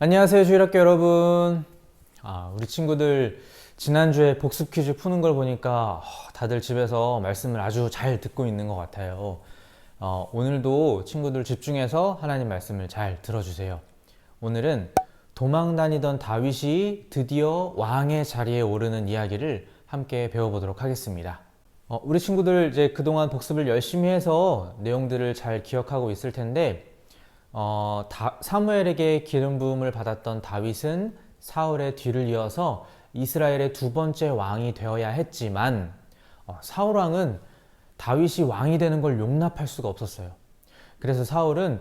안녕하세요, 주일학교 여러분. 아, 우리 친구들 지난주에 복습 퀴즈 푸는 걸 보니까 어, 다들 집에서 말씀을 아주 잘 듣고 있는 것 같아요. 어, 오늘도 친구들 집중해서 하나님 말씀을 잘 들어주세요. 오늘은 도망 다니던 다윗이 드디어 왕의 자리에 오르는 이야기를 함께 배워보도록 하겠습니다. 어, 우리 친구들 이제 그동안 복습을 열심히 해서 내용들을 잘 기억하고 있을 텐데 어, 다, 사무엘에게 기름 부음을 받았던 다윗은 사울의 뒤를 이어서 이스라엘의 두 번째 왕이 되어야 했지만 어, 사울 왕은 다윗이 왕이 되는 걸 용납할 수가 없었어요. 그래서 사울은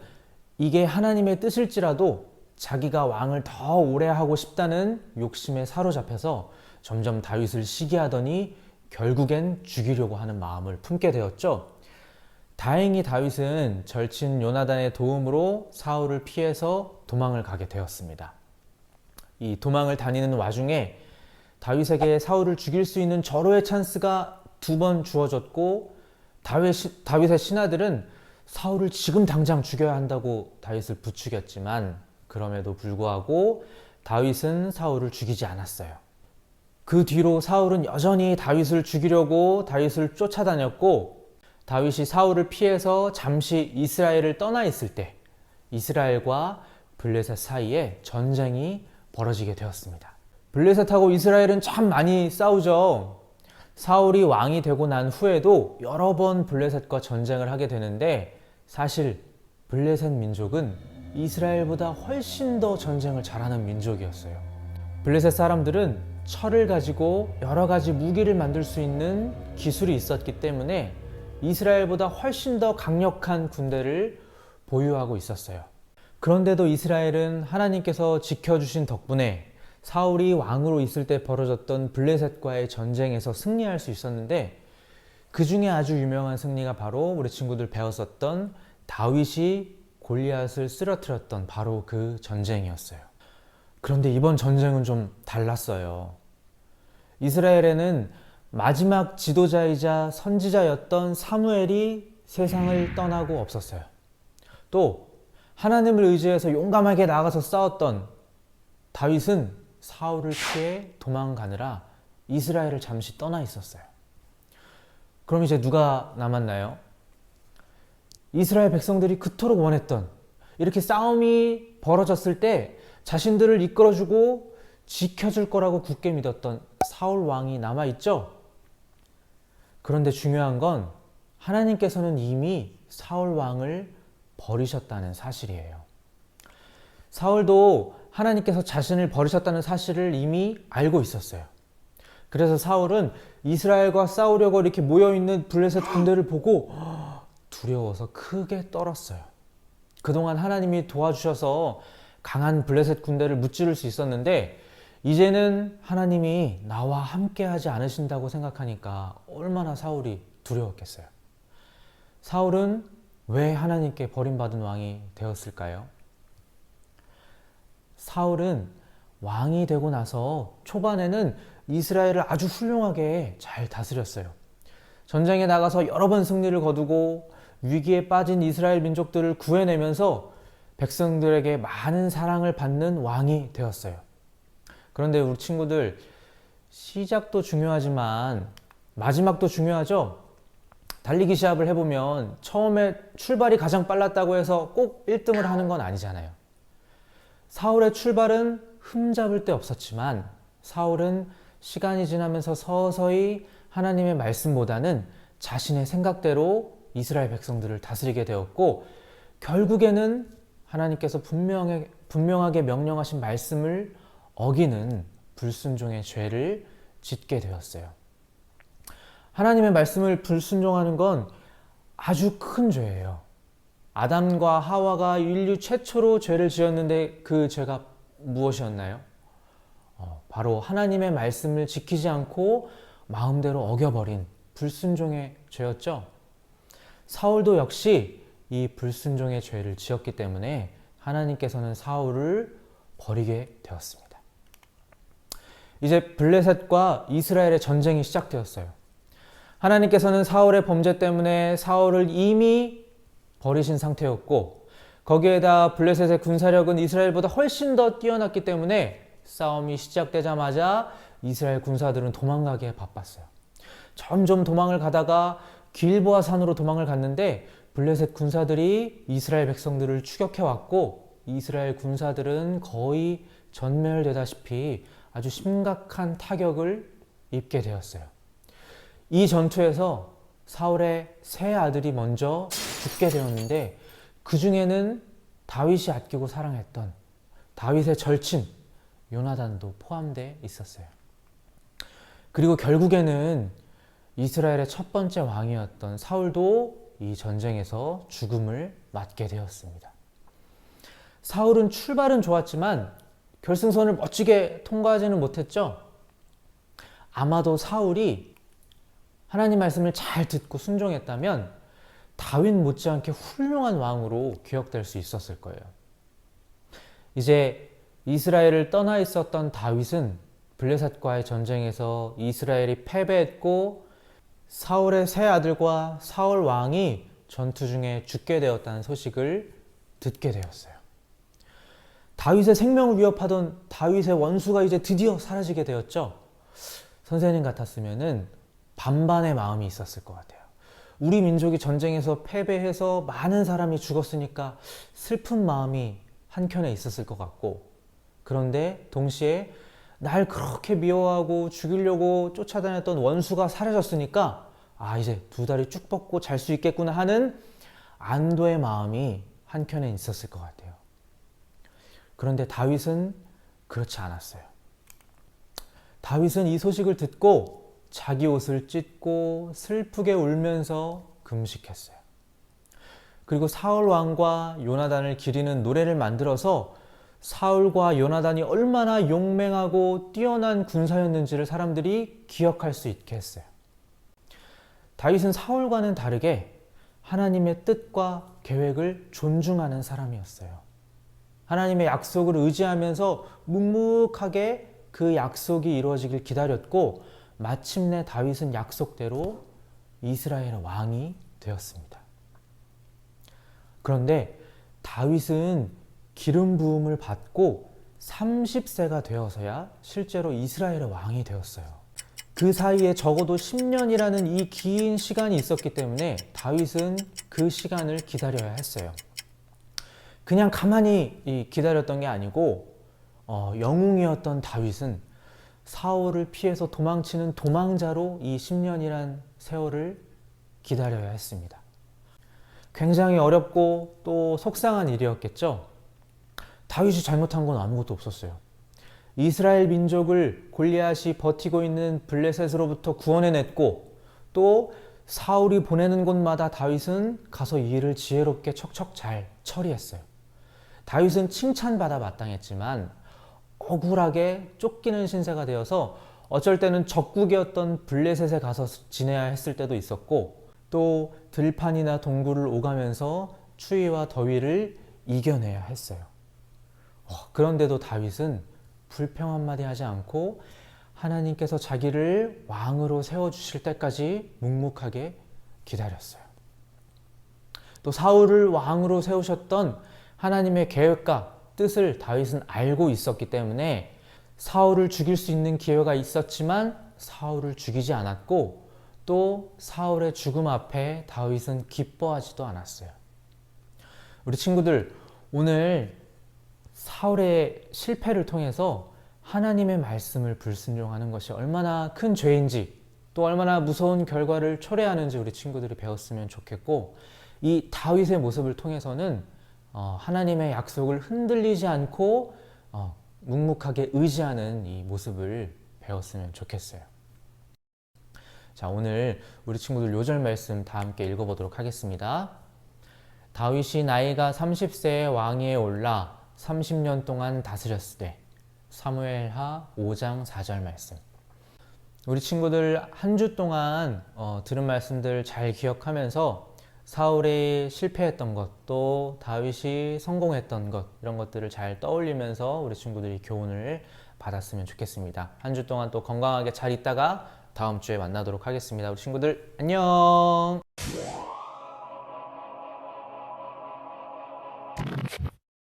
이게 하나님의 뜻일지라도 자기가 왕을 더 오래 하고 싶다는 욕심에 사로잡혀서 점점 다윗을 시기하더니 결국엔 죽이려고 하는 마음을 품게 되었죠. 다행히 다윗은 절친 요나단의 도움으로 사울을 피해서 도망을 가게 되었습니다. 이 도망을 다니는 와중에 다윗에게 사울을 죽일 수 있는 절호의 찬스가 두 번 주어졌고 다윗, 다윗의 신하들은 사울을 지금 당장 죽여야 한다고 다윗을 부추겼지만 그럼에도 불구하고 다윗은 사울을 죽이지 않았어요. 그 뒤로 사울은 여전히 다윗을 죽이려고 다윗을 쫓아다녔고 다윗이 사울을 피해서 잠시 이스라엘을 떠나 있을 때 이스라엘과 블레셋 사이에 전쟁이 벌어지게 되었습니다. 블레셋하고 이스라엘은 참 많이 싸우죠. 사울이 왕이 되고 난 후에도 여러 번 블레셋과 전쟁을 하게 되는데 사실 블레셋 민족은 이스라엘보다 훨씬 더 전쟁을 잘하는 민족이었어요. 블레셋 사람들은 철을 가지고 여러 가지 무기를 만들 수 있는 기술이 있었기 때문에 이스라엘보다 훨씬 더 강력한 군대를 보유하고 있었어요. 그런데도 이스라엘은 하나님께서 지켜주신 덕분에 사울이 왕으로 있을 때 벌어졌던 블레셋과의 전쟁에서 승리할 수 있었는데 그 중에 아주 유명한 승리가 바로 우리 친구들 배웠었던 다윗이 골리앗을 쓰러뜨렸던 바로 그 전쟁이었어요. 그런데 이번 전쟁은 좀 달랐어요. 이스라엘에는 마지막 지도자이자 선지자였던 사무엘이 세상을 떠나고 없었어요. 또 하나님을 의지해서 용감하게 나가서 싸웠던 다윗은 사울을 피해 도망가느라 이스라엘을 잠시 떠나 있었어요. 그럼 이제 누가 남았나요? 이스라엘 백성들이 그토록 원했던 이렇게 싸움이 벌어졌을 때 자신들을 이끌어주고 지켜줄 거라고 굳게 믿었던 사울 왕이 남아 있죠. 그런데 중요한 건 하나님께서는 이미 사울 왕을 버리셨다는 사실이에요. 사울도 하나님께서 자신을 버리셨다는 사실을 이미 알고 있었어요. 그래서 사울은 이스라엘과 싸우려고 이렇게 모여 있는 블레셋 군대를 보고 두려워서 크게 떨었어요. 그동안 하나님이 도와주셔서 강한 블레셋 군대를 무찌를 수 있었는데 이제는 하나님이 나와 함께 하지 않으신다고 생각하니까 얼마나 사울이 두려웠겠어요. 사울은 왜 하나님께 버림받은 왕이 되었을까요? 사울은 왕이 되고 나서 초반에는 이스라엘을 아주 훌륭하게 잘 다스렸어요. 전쟁에 나가서 여러 번 승리를 거두고 위기에 빠진 이스라엘 민족들을 구해내면서 백성들에게 많은 사랑을 받는 왕이 되었어요. 그런데 우리 친구들 시작도 중요하지만 마지막도 중요하죠. 달리기 시합을 해보면 처음에 출발이 가장 빨랐다고 해서 꼭 1등을 하는 건 아니잖아요. 사울의 출발은 흠잡을 데 없었지만 사울은 시간이 지나면서 서서히 하나님의 말씀보다는 자신의 생각대로 이스라엘 백성들을 다스리게 되었고 결국에는 하나님께서 분명하게, 명령하신 말씀을 어기는 불순종의 죄를 짓게 되었어요. 하나님의 말씀을 불순종하는 건 아주 큰 죄예요. 아담과 하와가 인류 최초로 죄를 지었는데 그 죄가 무엇이었나요? 어, 바로 하나님의 말씀을 지키지 않고 마음대로 어겨버린 불순종의 죄였죠. 사울도 역시 이 불순종의 죄를 지었기 때문에 하나님께서는 사울을 버리게 되었습니다. 이제 블레셋과 이스라엘의 전쟁이 시작되었어요. 하나님께서는 사울의 범죄 때문에 사울을 이미 버리신 상태였고 거기에다 블레셋의 군사력은 이스라엘보다 훨씬 더 뛰어났기 때문에 싸움이 시작되자마자 이스라엘 군사들은 도망가기에 바빴어요. 점점 도망을 가다가 길보아 산으로 도망을 갔는데 블레셋 군사들이 이스라엘 백성들을 추격해 왔고 이스라엘 군사들은 거의 전멸되다시피 아주 심각한 타격을 입게 되었어요. 이 전투에서 사울의 세 아들이 먼저 죽게 되었는데 그 중에는 다윗이 아끼고 사랑했던 다윗의 절친 요나단도 포함되어 있었어요. 그리고 결국에는 이스라엘의 첫 번째 왕이었던 사울도 이 전쟁에서 죽음을 맞게 되었습니다. 사울은 출발은 좋았지만 결승선을 멋지게 통과하지는 못했죠. 아마도 사울이 하나님 말씀을 잘 듣고 순종했다면 다윗 못지않게 훌륭한 왕으로 기억될 수 있었을 거예요. 이제 이스라엘을 떠나 있었던 다윗은 블레셋과의 전쟁에서 이스라엘이 패배했고 사울의 세 아들과 사울 왕이 전투 중에 죽게 되었다는 소식을 듣게 되었어요. 다윗의 생명을 위협하던 다윗의 원수가 이제 드디어 사라지게 되었죠. 선생님 같았으면은 반반의 마음이 있었을 것 같아요. 우리 민족이 전쟁에서 패배해서 많은 사람이 죽었으니까 슬픈 마음이 한켠에 있었을 것 같고, 그런데 동시에 날 그렇게 미워하고 죽이려고 쫓아다녔던 원수가 사라졌으니까, 아, 이제 두 다리 쭉 뻗고 잘 수 있겠구나 하는 안도의 마음이 한켠에 있었을 것 같아요. 그런데 다윗은 그렇지 않았어요. 다윗은 이 소식을 듣고 자기 옷을 찢고 슬프게 울면서 금식했어요. 그리고 사울 왕과 요나단을 기리는 노래를 만들어서 사울과 요나단이 얼마나 용맹하고 뛰어난 군사였는지를 사람들이 기억할 수 있게 했어요. 다윗은 사울과는 다르게 하나님의 뜻과 계획을 존중하는 사람이었어요. 하나님의 약속을 의지하면서 묵묵하게 그 약속이 이루어지길 기다렸고 마침내 다윗은 약속대로 이스라엘의 왕이 되었습니다. 그런데 다윗은 기름 부음을 받고 30세가 되어서야 실제로 이스라엘의 왕이 되었어요. 그 사이에 적어도 10년이라는 이 긴 시간이 있었기 때문에 다윗은 그 시간을 기다려야 했어요. 그냥 가만히 기다렸던 게 아니고 어, 영웅이었던 다윗은 사울을 피해서 도망치는 도망자로 이 10년이란 세월을 기다려야 했습니다. 굉장히 어렵고 또 속상한 일이었겠죠. 다윗이 잘못한 건 아무것도 없었어요. 이스라엘 민족을 골리앗이 버티고 있는 블레셋으로부터 구원해냈고 또 사울이 보내는 곳마다 다윗은 가서 이 일을 지혜롭게 척척 잘 처리했어요. 다윗은 칭찬받아 마땅했지만 억울하게 쫓기는 신세가 되어서 어쩔 때는 적국이었던 블레셋에 가서 지내야 했을 때도 있었고 또 들판이나 동굴을 오가면서 추위와 더위를 이겨내야 했어요. 어, 그런데도 다윗은 불평 한마디 하지 않고 하나님께서 자기를 왕으로 세워주실 때까지 묵묵하게 기다렸어요. 또 사울을 왕으로 세우셨던 하나님의 계획과 뜻을 다윗은 알고 있었기 때문에 사울을 죽일 수 있는 기회가 있었지만 사울을 죽이지 않았고 또 사울의 죽음 앞에 다윗은 기뻐하지도 않았어요. 우리 친구들 오늘 사울의 실패를 통해서 하나님의 말씀을 불순종하는 것이 얼마나 큰 죄인지 또 얼마나 무서운 결과를 초래하는지 우리 친구들이 배웠으면 좋겠고 이 다윗의 모습을 통해서는 어, 하나님의 약속을 흔들리지 않고 어, 묵묵하게 의지하는 이 모습을 배웠으면 좋겠어요. 자, 오늘 우리 친구들 요절 말씀 다 함께 읽어보도록 하겠습니다. 다윗이 나이가 30세의 왕위에 올라 30년 동안 다스렸을 때 사무엘하 5장 4절 말씀. 우리 친구들 한 주 동안 어, 들은 말씀들 잘 기억하면서 사울이 실패했던 것, 또 다윗이 성공했던 것, 이런 것들을 잘 떠올리면서 우리 친구들이 교훈을 받았으면 좋겠습니다. 한 주 동안 또 건강하게 잘 있다가 다음 주에 만나도록 하겠습니다. 우리 친구들, 안녕!